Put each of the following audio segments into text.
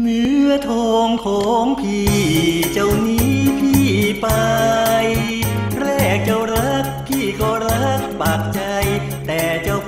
เนื้อทองของพี่เจ้านี้พี่ไป แรกเจ้ารักพี่ก็รักปากใจ แต่เจ้า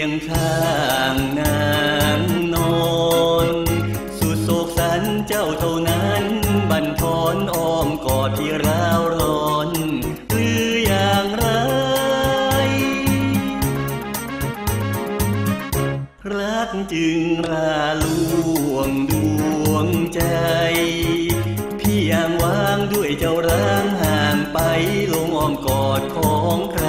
ยงข้างนางนอนสุดโศกสันเจ้าเท่านั้นบันทอนอ้อมกอดที่ร้าวร้อนหรืออย่างไร รักจึงราล่วงดวงใจ พี่ยังวางด้วยเจ้าร้างห่างไปลงอ้อมกอดของใคร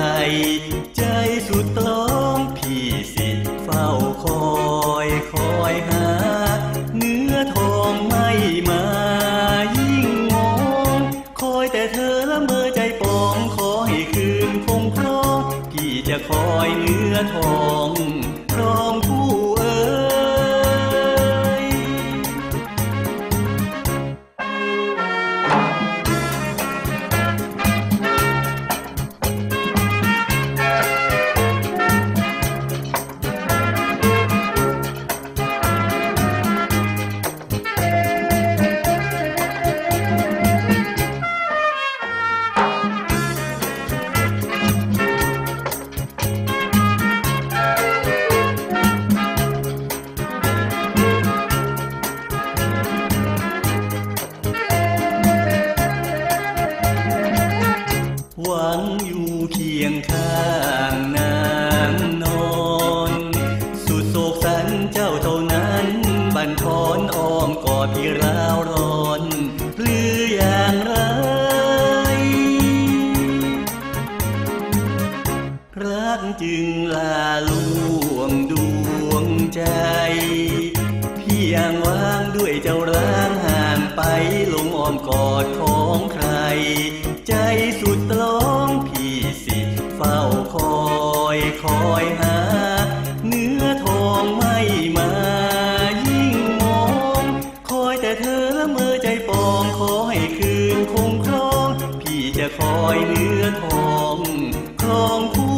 คอยคอยหา เนื้อทองไม่มายิ่งงองคอยแต่เธอละเมอใจปองขอให้คืนคงครองกี่จะคอยเนื้อทองครองผู้ บันทอนอ้อมกอดที่ร้าวร้อนหรืออย่างไร รักจึงลาล่วงดวงใจ พี่ยังวางด้วยเจ้าร้างห่างไปลงอ้อมกอดของใคร ใจสุดร้องพี่สิเฝ้าคอยคอยหา อยคืนคงครอง พี่จะคอยเนื้อทองครองคู